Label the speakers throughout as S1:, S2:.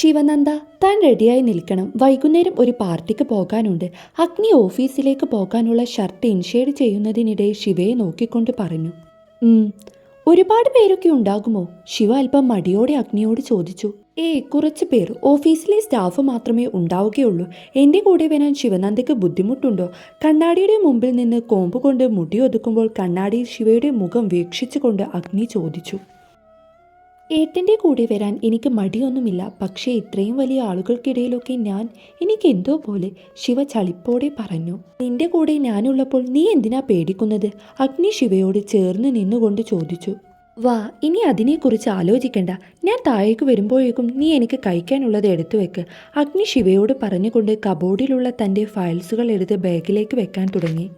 S1: ശിവനന്ദ താൻ റെഡിയായി നിൽക്കണം. വൈകുന്നേരം ഒരു പാർട്ടിക്ക് പോകാനുണ്ട്. അഗ്നി ഓഫീസിലേക്ക് പോകാനുള്ള ഷർട്ട് ഇൻഷേഡ് ചെയ്യുന്നതിനിടെ ശിവയെ നോക്കിക്കൊണ്ട് പറഞ്ഞു. "ഉം, ഒരുപാട് പേരൊക്കെ ഉണ്ടാകുമോ? ശിവ അല്പം മടിയോടെ അഗ്നിയോട് ചോദിച്ചു. ഏ കുറച്ച് പേർ. ഓഫീസിലെ സ്റ്റാഫ് മാത്രമേ ഉണ്ടാവുകയുള്ളൂ. എന്റെ കൂടെ വരാൻ ശിവനന്ദയ്ക്ക് ബുദ്ധിമുട്ടുണ്ടോ? കണ്ണാടിയുടെ മുമ്പിൽ നിന്ന് കോമ്പ് കൊണ്ട് മുടി ഒതുക്കുമ്പോൾ കണ്ണാടിയിൽ ശിവയുടെ മുഖം വീക്ഷിച്ചുകൊണ്ട് അഗ്നി ചോദിച്ചു. ഏട്ടന്റെ കൂടെ വരാൻ എനിക്ക് മടിയൊന്നുമില്ല. പക്ഷേ ഇത്രയും വലിയ ആളുകൾക്കിടയിലൊക്കെ ഞാൻ എനിക്ക് എന്തോ പോലെ ശിവ ചളിപ്പോടെ പറഞ്ഞു. നിന്റെ കൂടെ ഞാനുള്ളപ്പോൾ നീ എന്തിനാ പേടിക്കുന്നത്? അഗ്നി ശിവയോട് ചേർന്ന് നിന്നുകൊണ്ട് ചോദിച്ചു. വാ ഇനി അതിനെക്കുറിച്ച് ആലോചിക്കണ്ട. ഞാൻ താഴേക്ക് വരുമ്പോഴേക്കും നീ എനിക്ക് കഴിക്കാനുള്ളത് എടുത്തു വെക്ക്. അഗ്നി ശിവയോട് പറഞ്ഞുകൊണ്ട് കബോർഡിലുള്ള തന്റെ ഫയൽസുകൾ എടുത്ത് ബാഗിലേക്ക് വെക്കാൻ തുടങ്ങി.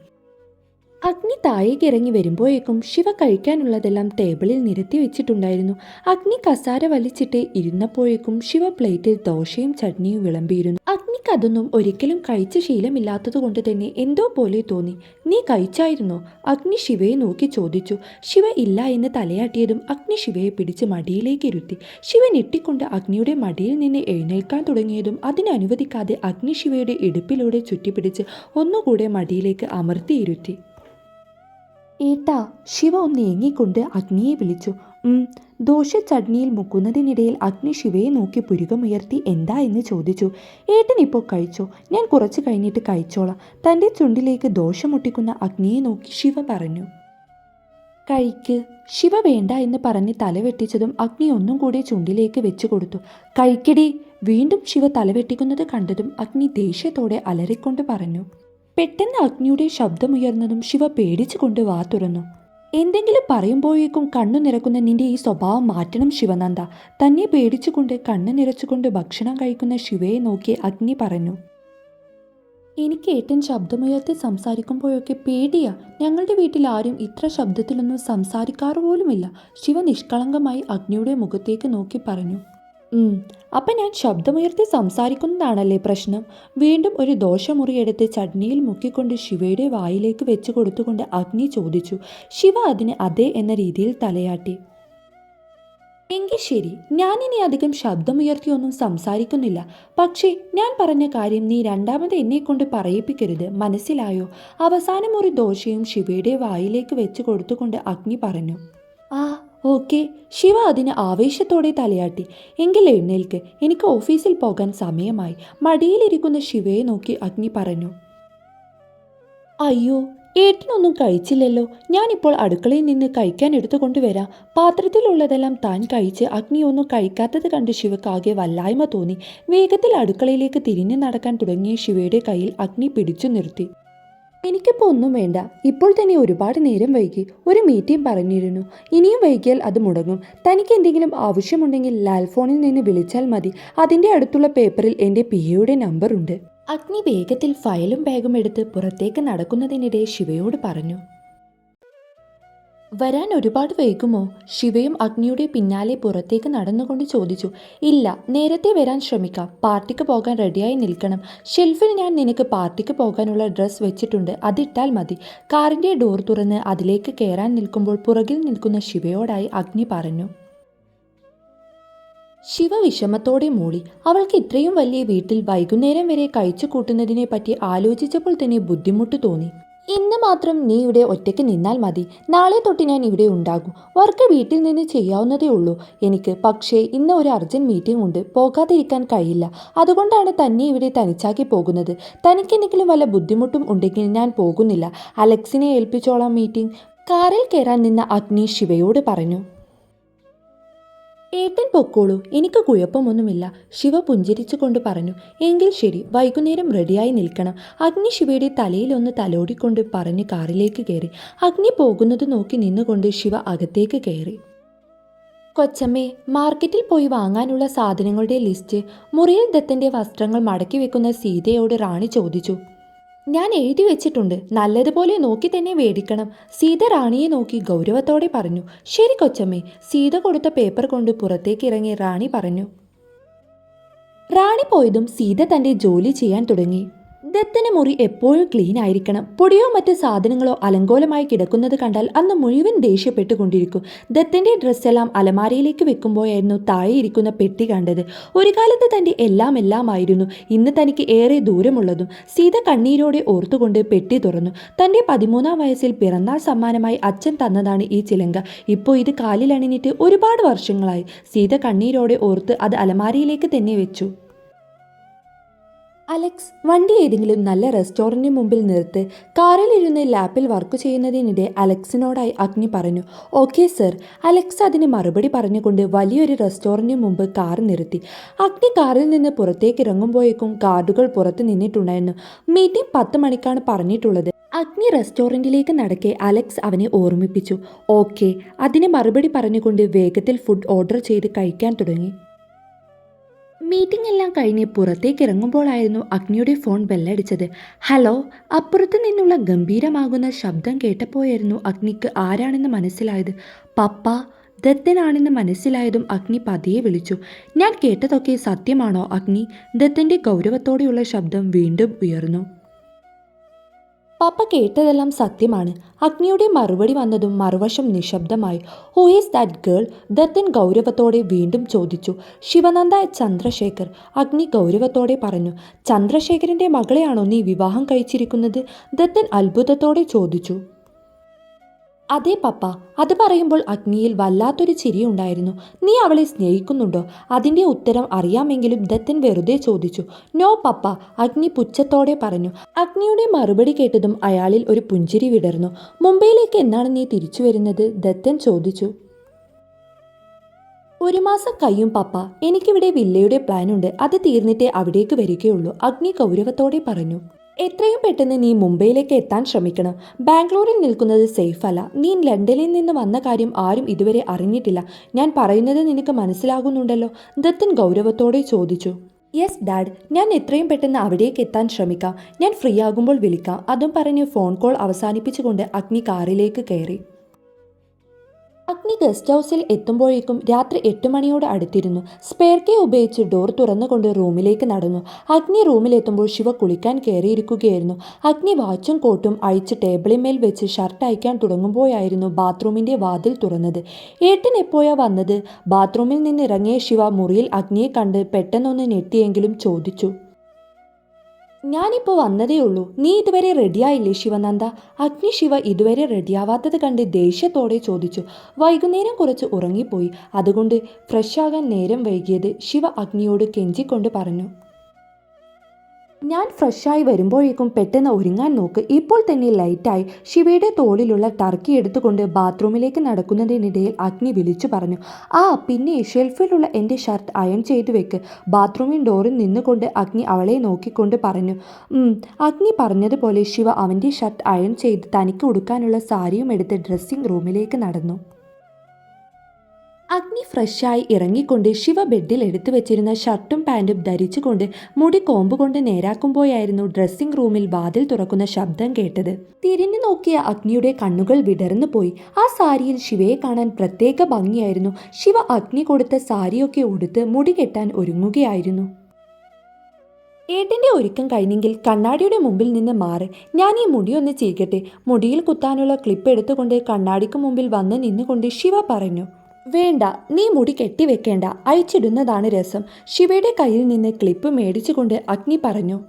S1: അഗ്നി താഴേക്ക് ഇറങ്ങി വരുമ്പോഴേക്കും ശിവ കഴിക്കാനുള്ളതെല്ലാം ടേബിളിൽ നിരത്തി വെച്ചിട്ടുണ്ടായിരുന്നു. അഗ്നി കസാര വലിച്ചിട്ട് ഇരുന്നപ്പോഴേക്കും ശിവ പ്ലേറ്റിൽ ദോശയും ചട്നിയും വിളമ്പിയിരുന്നു. അഗ്നിക്ക് അതൊന്നും ഒരിക്കലും കഴിച്ച ശീലമില്ലാത്തത് കൊണ്ട് തന്നെ എന്തോ പോലെ തോന്നി. നീ കഴിച്ചായിരുന്നോ? അഗ്നി ശിവയെ നോക്കി ചോദിച്ചു. ശിവ ഇല്ല എന്ന് തലയാട്ടിയതും അഗ്നി ശിവയെ പിടിച്ച് മടിയിലേക്ക് ഇരുത്തി. ശിവ ഞെട്ടിക്കൊണ്ട് അഗ്നിയുടെ മടിയിൽ നിന്ന് എഴുന്നേൽക്കാൻ തുടങ്ങിയതും അതിനനുവദിക്കാതെ അഗ്നി ശിവയുടെ ഇടുപ്പിലൂടെ ചുറ്റിപ്പിടിച്ച് ഒന്നുകൂടെ മടിയിലേക്ക് അമർത്തിയിരുത്തി. ഏട്ടാ ശിവ ഒന്ന് ഏങ്ങിക്കൊണ്ട് അഗ്നിയെ വിളിച്ചു. ദോശ ചട്നിയിൽ മുക്കുന്നതിനിടയിൽ അഗ്നി ശിവയെ നോക്കി പുരുകമുയർത്തി എന്താ എന്ന് ചോദിച്ചു. ഏട്ടൻ ഇപ്പോൾ കഴിച്ചോ? ഞാൻ കുറച്ച് കഴിഞ്ഞിട്ട് കഴിച്ചോളാം. തന്റെ ചുണ്ടിലേക്ക് ദോശ മുട്ടിക്കുന്ന അഗ്നിയെ നോക്കി ശിവ പറഞ്ഞു. കഴിക്ക്. ശിവ വേണ്ട എന്ന് പറഞ്ഞ് തലവെട്ടിച്ചതും അഗ്നി ഒന്നും കൂടി ചുണ്ടിലേക്ക് വെച്ചു കൊടുത്തു. കഴിക്കടി. വീണ്ടും ശിവ തലവെട്ടിക്കുന്നത് കണ്ടതും അഗ്നി ദേഷ്യത്തോടെ അലറിക്കൊണ്ട് പറഞ്ഞു. പെട്ടെന്ന് അഗ്നിയുടെ ശബ്ദമുയർന്നതും ശിവ പേടിച്ചുകൊണ്ട് വാ തുറന്നു. എന്തെങ്കിലും പറയുമ്പോഴേക്കും കണ്ണു നിറക്കുന്ന നിന്റെ ഈ സ്വഭാവം മാറ്റണം ശിവനന്ദ. തന്നെ പേടിച്ചുകൊണ്ട് കണ്ണു നിറച്ചുകൊണ്ട് ഭക്ഷണം കഴിക്കുന്ന ശിവയെ നോക്കി അഗ്നി പറഞ്ഞു. എനിക്ക് ഏട്ടൻ ശബ്ദമുയർത്തി സംസാരിക്കുമ്പോഴൊക്കെ പേടിയാ. ഞങ്ങളുടെ വീട്ടിൽ ആരും ഇത്ര ശബ്ദത്തിലൊന്നും സംസാരിക്കാറ് പോലുമില്ല. ശിവ നിഷ്കളങ്കമായി അഗ്നിയുടെ മുഖത്തേക്ക് നോക്കി പറഞ്ഞു. അപ്പൊ ഞാൻ ശബ്ദമുയർത്തി സംസാരിക്കുന്നതാണല്ലേ പ്രശ്നം? വീണ്ടും ഒരു ദോശമുറിയെടുത്ത് ചട്നിയിൽ മുക്കിക്കൊണ്ട് ശിവയുടെ വായിലേക്ക് വെച്ചു കൊടുത്തുകൊണ്ട് അഗ്നി ചോദിച്ചു. ശിവ അതിന് അതെ എന്ന രീതിയിൽ തലയാട്ടി. എങ്കിൽ ശരി ഞാനിനി അധികം ശബ്ദമുയർത്തിയൊന്നും സംസാരിക്കുന്നില്ല. പക്ഷേ ഞാൻ പറഞ്ഞ കാര്യം നീ രണ്ടാമത് എന്നെ കൊണ്ട് പറയിപ്പിക്കരുത്. മനസ്സിലായോ? അവസാനം ഒരു ദോശയും ശിവയുടെ വായിലേക്ക് വെച്ച് കൊടുത്തുകൊണ്ട് അഗ്നി പറഞ്ഞു. ഓക്കെ ശിവ അതിന് ആവേശത്തോടെ തലയാട്ടി. എങ്കിൽ എഴുന്നേൽക്ക്. എനിക്ക് ഓഫീസിൽ പോകാൻ സമയമായി. മടിയിലിരിക്കുന്ന ശിവയെ നോക്കി അഗ്നി പറഞ്ഞു. അയ്യോ ഏട്ടനൊന്നും കഴിച്ചില്ലല്ലോ. ഞാനിപ്പോൾ അടുക്കളയിൽ നിന്ന് കഴിക്കാൻ എടുത്തുകൊണ്ട് വരാം പാത്രത്തിലുള്ളതെല്ലാം താൻ കഴിച്ച് അഗ്നിയൊന്നും കഴിക്കാത്തത് കണ്ട് ശിവക്കാകെ വല്ലായ്മ തോന്നി. വേഗത്തിൽ അടുക്കളയിലേക്ക് തിരിഞ്ഞു നടക്കാൻ തുടങ്ങിയ ശിവയുടെ കയ്യിൽ അഗ്നി പിടിച്ചു നിർത്തി. എനിക്കിപ്പോൾ ഒന്നും വേണ്ട. ഇപ്പോൾ തന്നെ ഒരുപാട് നേരം വൈകി. ഒരു മീറ്റിംഗ് പറഞ്ഞിരുന്നു. ഇനിയും വൈകിയാൽ അത് മുടങ്ങും. തനിക്ക് എന്തെങ്കിലും ആവശ്യമുണ്ടെങ്കിൽ ലാൽഫോണിൽ നിന്ന് വിളിച്ചാൽ മതി. അതിന്റെ അടുത്തുള്ള പേപ്പറിൽ എന്റെ പി എയുടെ നമ്പർ ഉണ്ട് അഗ്നി വേഗത്തിൽ ഫയലും ബാഗും എടുത്ത് പുറത്തേക്ക് നടക്കുന്നതിനിടെ ശിവയോട് പറഞ്ഞു. വരാൻ ഒരുപാട് വൈകുമോ? ശിവയും അഗ്നിയുടെ പിന്നാലെ പുറത്തേക്ക് നടന്നുകൊണ്ട് ചോദിച്ചു. ഇല്ല നേരത്തെ വരാൻ ശ്രമിക്കാം. പാർട്ടിക്ക് പോകാൻ റെഡിയായി നിൽക്കണം. ഷെൽഫിൽ ഞാൻ നിനക്ക് പാർട്ടിക്ക് പോകാനുള്ള ഡ്രസ്സ് വെച്ചിട്ടുണ്ട്. അതിട്ടാൽ മതി. കാറിന്റെ ഡോർ തുറന്ന് അതിലേക്ക് കയറാൻ നിൽക്കുമ്പോൾ പുറകിൽ നിൽക്കുന്ന ശിവയോടായി അഗ്നി പറഞ്ഞു. ശിവ വിഷമത്തോടെ മൂളി അവൾക്ക് ഇത്രയും വലിയ വീട്ടിൽ വൈകുന്നേരം വരെ കഴിച്ചു കൂട്ടുന്നതിനെ പറ്റി ആലോചിച്ചപ്പോൾ തന്നെ ബുദ്ധിമുട്ട് തോന്നി. ഇന്ന് മാത്രം നീ ഇവിടെ ഒറ്റയ്ക്ക് നിന്നാൽ മതി. നാളെ തൊട്ട് ഞാൻ ഇവിടെ ഉണ്ടാകും. വർക്ക് വീട്ടിൽ നിന്ന് ചെയ്യാവുന്നതേ ഉള്ളൂ. എനിക്ക് പക്ഷേ ഇന്ന് ഒരു അർജന്റ് മീറ്റിംഗ് ഉണ്ട്. പോകാതിരിക്കാൻ കഴിയില്ല. അതുകൊണ്ടാണ് തന്നെ ഇവിടെ തനിച്ചാക്കി പോകുന്നത്. തനിക്ക് എന്തെങ്കിലും വല്ല ബുദ്ധിമുട്ടും ഉണ്ടെങ്കിൽ ഞാൻ പോകുന്നില്ല. അലക്സിനെ ഏൽപ്പിച്ചോളാം മീറ്റിംഗ്. കാറിൽ കയറാൻ നിന്ന അഗ്നി ശിവയോട് പറഞ്ഞു. ഏട്ടൻ പൊക്കോളൂ. എനിക്ക് കുഴപ്പമൊന്നുമില്ല. ശിവ പുഞ്ചിരിച്ചുകൊണ്ട് പറഞ്ഞു. എങ്കിൽ ശരി വൈകുന്നേരം റെഡിയായി നിൽക്കണം. അഗ്നി ശിവയുടെ തലയിലൊന്ന് തലോടിക്കൊണ്ട് പറഞ്ഞ് കാറിലേക്ക് കയറി. അഗ്നി പോകുന്നത് നോക്കി നിന്നുകൊണ്ട് ശിവ അകത്തേക്ക് കയറി. കൊച്ചമ്മേ മാർക്കറ്റിൽ പോയി വാങ്ങാനുള്ള സാധനങ്ങളുടെ ലിസ്റ്റ് മുറിയിൽ ദത്തന്റെ വസ്ത്രങ്ങൾ മടക്കി വെക്കുന്ന സീതയോട് റാണി ചോദിച്ചു. ഞാൻ എഴുതി വെച്ചിട്ടുണ്ട്. നല്ലതുപോലെ നോക്കി തന്നെ വേടിക്കണം. സീത റാണിയെ നോക്കി ഗൗരവത്തോടെ പറഞ്ഞു. ശരി കൊച്ചമ്മേ സീത കൊടുത്ത പേപ്പർ കൊണ്ട് പുറത്തേക്ക് ഇറങ്ങി റാണി പറഞ്ഞു. റാണി പോയതും സീത തന്റെ ജോലി ചെയ്യാൻ തുടങ്ങി. ദത്തന്റെ മുറി എപ്പോഴും ക്ലീൻ ആയിരിക്കണം. പൊടിയോ മറ്റ് സാധനങ്ങളോ അലങ്കോലമായി കിടക്കുന്നത് കണ്ടാൽ അന്ന് മുഴുവൻ ദേഷ്യപ്പെട്ടുകൊണ്ടിരിക്കും. ദത്തന്റെ ഡ്രസ്സെല്ലാം അലമാരയിലേക്ക് വെക്കുമ്പോഴായിരുന്നു താഴെ ഇരിക്കുന്ന പെട്ടി കണ്ടത്. ഒരു കാലത്ത് തന്റെ എല്ലാം എല്ലാമായിരുന്നു. ഇന്ന് തനിക്ക് ഏറെ ദൂരമുള്ളതും സീത കണ്ണീരോടെ ഓർത്തുകൊണ്ട് പെട്ടി തുറന്നു. തന്റെ പതിമൂന്നാം വയസ്സിൽ പിറന്നാൾ സമ്മാനമായി അച്ഛൻ തന്നതാണ് ഈ ചിലങ്ക. ഇപ്പോൾ ഇത് കാലിലണിഞ്ഞിട്ട് ഒരുപാട് വർഷങ്ങളായി. സീത കണ്ണീരോടെ ഓർത്ത് അത് അലമാരയിലേക്ക് തന്നെ വെച്ചു. അലക്സ് വണ്ടി ഏതെങ്കിലും നല്ല റെസ്റ്റോറന്റിന് മുമ്പിൽ നിർത്ത് കാറിലിരുന്ന് ലാപ്പിൽ വർക്ക് ചെയ്യുന്നതിനിടെ അലക്സിനോടായി അഗ്നി പറഞ്ഞു ഓക്കെ സർ. അലക്സ് അതിന് മറുപടി പറഞ്ഞുകൊണ്ട് വലിയൊരു റെസ്റ്റോറന്റിന് മുമ്പ് കാർ നിർത്തി. അഗ്നി കാറിൽ നിന്ന് പുറത്തേക്ക് ഇറങ്ങുമ്പോഴേക്കും കാർഡുകൾ പുറത്ത് നിന്നിട്ടുണ്ടായിരുന്നു. മീറ്റിംഗ് പത്ത് മണിക്കാണ് പറഞ്ഞിട്ടുള്ളത്. അഗ്നി റെസ്റ്റോറന്റിലേക്ക് നടക്കെ അലക്സ് അവനെ ഓർമ്മിപ്പിച്ചു. ഓക്കെ അതിന് മറുപടി പറഞ്ഞുകൊണ്ട് വേഗത്തിൽ ഫുഡ് ഓർഡർ ചെയ്ത് കഴിക്കാൻ തുടങ്ങി. മീറ്റിംഗ് എല്ലാം കഴിഞ്ഞ് പുറത്തേക്ക് ഇറങ്ങുമ്പോഴായിരുന്നു അഗ്നിയുടെ ഫോൺ ബെല്ലടിച്ചത്. ഹലോ അപ്പുറത്ത് നിന്നുള്ള ഗംഭീരമാകുന്ന ശബ്ദം കേട്ടപ്പോയായിരുന്നു അഗ്നിക്ക് ആരാണെന്ന് മനസ്സിലായത്. പപ്പ ദത്തനാണെന്ന് മനസ്സിലായതും അഗ്നി പതിയെ വിളിച്ചു. ഞാൻ കേട്ടതൊക്കെ സത്യമാണോ അഗ്നി? ദത്തന്റെ ഗൗരവത്തോടെയുള്ള ശബ്ദം വീണ്ടും ഉയർന്നു. പപ്പ കേട്ടതെല്ലാം സത്യമാണ്. അഗ്നിയുടെ മറുപടി വന്നതും മറുവശം നിശബ്ദമായി who is that girl Dathan ഗൗരവത്തോടെ വീണ്ടും ചോദിച്ചു. ശിവനന്ദ ചന്ദ്രശേഖർ. അഗ്നി ഗൗരവത്തോടെ പറഞ്ഞു. ചന്ദ്രശേഖരന്റെ മകളെയാണോ നീ വിവാഹം കഴിച്ചിരിക്കുന്നത്? ദത്തൻ അത്ഭുതത്തോടെ ചോദിച്ചു. അതെ പപ്പ. അത് പറയുമ്പോൾ അഗ്നിയിൽ വല്ലാത്തൊരു ചിരിയുണ്ടായിരുന്നു നീ അവളെ സ്നേഹിക്കുന്നുണ്ടോ? അതിന്റെ ഉത്തരം അറിയാമെങ്കിലും ദത്തൻ വെറുതെ ചോദിച്ചു. നോ പപ്പ അഗ്നി പുച്ഛത്തോടെ പറഞ്ഞു. അഗ്നിയുടെ മറുപടി കേട്ടതും അയാളിൽ ഒരു പുഞ്ചിരി വിടർന്നു. മുംബൈയിലേക്ക് എന്നാണ് നീ തിരിച്ചു വരുന്നത്? ദത്തൻ ചോദിച്ചു. ഒരു മാസം കഴിയും പപ്പ. എനിക്കിവിടെ വില്ലയുടെ പ്ലാനുണ്ട്. അത് തീർന്നിട്ടേ അവിടേക്ക് വരികയുള്ളൂ അഗ്നി ഗൗരവത്തോടെ പറഞ്ഞു. എത്രയും പെട്ടെന്ന് നീ മുംബൈയിലേക്ക് എത്താൻ ശ്രമിക്കണം. ബാംഗ്ലൂരിൽ നിൽക്കുന്നത് സേഫ് അല്ല. നീ ലണ്ടനിൽ നിന്ന് വന്ന കാര്യം ആരും ഇതുവരെ അറിഞ്ഞിട്ടില്ല. ഞാൻ പറയുന്നത് നിനക്ക് മനസ്സിലാകുന്നുണ്ടല്ലോ? ദത്തൻ ഗൗരവത്തോടെ ചോദിച്ചു. യെസ് ഡാഡ് ഞാൻ എത്രയും പെട്ടെന്ന് അവിടേക്ക് എത്താൻ ശ്രമിക്കാം. ഞാൻ ഫ്രീ ആകുമ്പോൾ വിളിക്കാം. അതും പറഞ്ഞ് ഫോൺ കോൾ അവസാനിപ്പിച്ചുകൊണ്ട് അഗ്നി കാറിലേക്ക് കയറി. അഗ്നി ഗസ്റ്റ് ഹൗസിൽ എത്തുമ്പോഴേക്കും രാത്രി എട്ട് മണിയോട് അടുത്തിരുന്നു. സ്പെയർ കേ ഉപയോഗിച്ച് ഡോർ തുറന്നുകൊണ്ട് റൂമിലേക്ക് നടന്നു. അഗ്നി റൂമിലെത്തുമ്പോൾ ശിവ കുളിക്കാൻ കയറിയിരിക്കുകയായിരുന്നു. അഗ്നി വാച്ചും കോട്ടും അഴിച്ച് ടേബിളിന്മേൽ വെച്ച് ഷർട്ട് അയക്കാൻ തുടങ്ങുമ്പോഴായിരുന്നു ബാത്റൂമിന്റെ വാതിൽ തുറന്നത്. ഏട്ടൻ എപ്പോഴാ വന്നത്? ബാത്റൂമിൽ നിന്നിറങ്ങിയ ശിവ മുറിയിൽ അഗ്നിയെ കണ്ട് പെട്ടെന്നൊന്ന് ഞെട്ടിയെങ്കിലും ചോദിച്ചു. ഞാനിപ്പോൾ വന്നതേ ഉള്ളൂ. നീ ഇതുവരെ റെഡിയായില്ലേ ശിവനന്ദ? അഗ്നി ശിവ ഇതുവരെ റെഡിയാവാത്തത് കണ്ട് ദേഷ്യത്തോടെ ചോദിച്ചു. വൈകുന്നേരം കുറച്ച് ഉറങ്ങിപ്പോയി. അതുകൊണ്ട് ഫ്രഷ് ആകാൻ നേരം വൈകിയത് ശിവ അഗ്നിയോട് കെഞ്ചിക്കൊണ്ട് പറഞ്ഞു. ഞാൻ ഫ്രഷായി വരുമ്പോഴേക്കും പെട്ടെന്ന് ഒരുങ്ങാൻ നോക്ക്. ഇപ്പോൾ തന്നെ ലൈറ്റായി. ശിവയുടെ തോളിലുള്ള ടർക്കി എടുത്തുകൊണ്ട് ബാത്റൂമിലേക്ക് നടക്കുന്നതിനിടയിൽ അഗ്നി വിളിച്ചു പറഞ്ഞു. ആ പിന്നെ ഷെൽഫിലുള്ള എന്റെ ഷർട്ട് അയൺ ചെയ്തു വെക്ക്. ബാത്റൂമിൻ ഡോറിൽ നിന്നുകൊണ്ട് അഗ്നി അവളെ നോക്കിക്കൊണ്ട് പറഞ്ഞു. അഗ്നി പറഞ്ഞതുപോലെ ശിവ അവന്റെ ഷർട്ട് അയൺ ചെയ്ത് തനിക്ക് ഉടുക്കാനുള്ള സാരിയും എടുത്ത് ഡ്രസ്സിംഗ് റൂമിലേക്ക് നടന്നു. അഗ്നി ഫ്രഷായി ഇറങ്ങിക്കൊണ്ട് ശിവ ബെഡിൽ എടുത്തു വെച്ചിരുന്ന ഷർട്ടും പാന്റും ധരിച്ചുകൊണ്ട് മുടി കോമ്പ് കൊണ്ട് നേരാക്കുമ്പോയായിരുന്നു ഡ്രസ്സിംഗ് റൂമിൽ വാതിൽ തുറക്കുന്ന ശബ്ദം കേട്ടത്. തിരിഞ്ഞു നോക്കിയ അഗ്നിയുടെ കണ്ണുകൾ വിടർന്നു പോയി. ആ സാരിയിൽ ശിവയെ കാണാൻ പ്രത്യേക ഭംഗിയായിരുന്നു. ശിവ അഗ്നി കൊടുത്ത സാരിയൊക്കെ ഉടുത്ത് മുടി കെട്ടാൻ ഒരുങ്ങുകയായിരുന്നു. ഏട്ടന്റെ ഒരുക്കം കഴിഞ്ഞെങ്കിൽ കണ്ണാടിയുടെ മുമ്പിൽ നിന്ന് മാറി. ഞാൻ ഈ മുടിയൊന്ന് ചീകട്ടെ. മുടിയിൽ കുത്താനുള്ള ക്ലിപ്പ് എടുത്തുകൊണ്ട് കണ്ണാടിക്ക് മുമ്പിൽ വന്ന് നിന്നുകൊണ്ട് ശിവ പറഞ്ഞു. വേണ്ട നീ മുടി കെട്ടിവെക്കേണ്ട. അയച്ചിടുന്നതാണ് രസം. ശിവയുടെ കയ്യിൽ നിന്ന് ക്ലിപ്പ് മേടിച്ചുകൊണ്ട് അഗ്നി പറഞ്ഞു.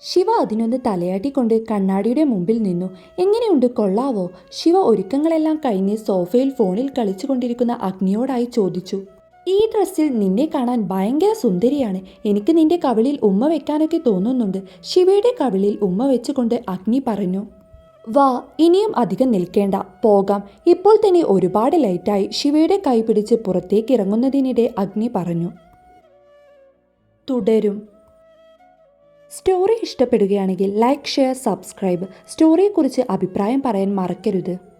S1: ശിവ അതിനൊന്ന് തലയാട്ടിക്കൊണ്ട് കണ്ണാടിയുടെ മുമ്പിൽ നിന്നു. എങ്ങനെയുണ്ട് കൊള്ളാവോ? ശിവ ഒരുക്കങ്ങളെല്ലാം കഴിഞ്ഞ് സോഫയിൽ ഫോണിൽ കളിച്ചുകൊണ്ടിരിക്കുന്ന അഗ്നിയോടായി ചോദിച്ചു. ഈ ഡ്രസ്സിൽ നിന്നെ കാണാൻ ഭയങ്കര സുന്ദരിയാണ്. എനിക്ക് നിന്റെ കവിളിൽ ഉമ്മ വെക്കാനൊക്കെ തോന്നുന്നുണ്ട്. ശിവയുടെ കവിളിൽ ഉമ്മ വെച്ചുകൊണ്ട് അഗ്നി പറഞ്ഞു. വാ ഇനിയും അധികം നിൽക്കേണ്ട. പോകാം. ഇപ്പോൾ തന്നെ ഒരുപാട് ലൈറ്റായി. ശിവയുടെ കൈ പിടിച്ച് പുറത്തേക്ക് ഇറങ്ങുന്നതിനിടെ അഗ്നി പറഞ്ഞു. തുടരും. സ്റ്റോറി ഇഷ്ടപ്പെടുകയാണെങ്കിൽ ലൈക്ക് ഷെയർ സബ്സ്ക്രൈബ്. സ്റ്റോറിയെക്കുറിച്ച് അഭിപ്രായം പറയാൻ മറക്കരുത്.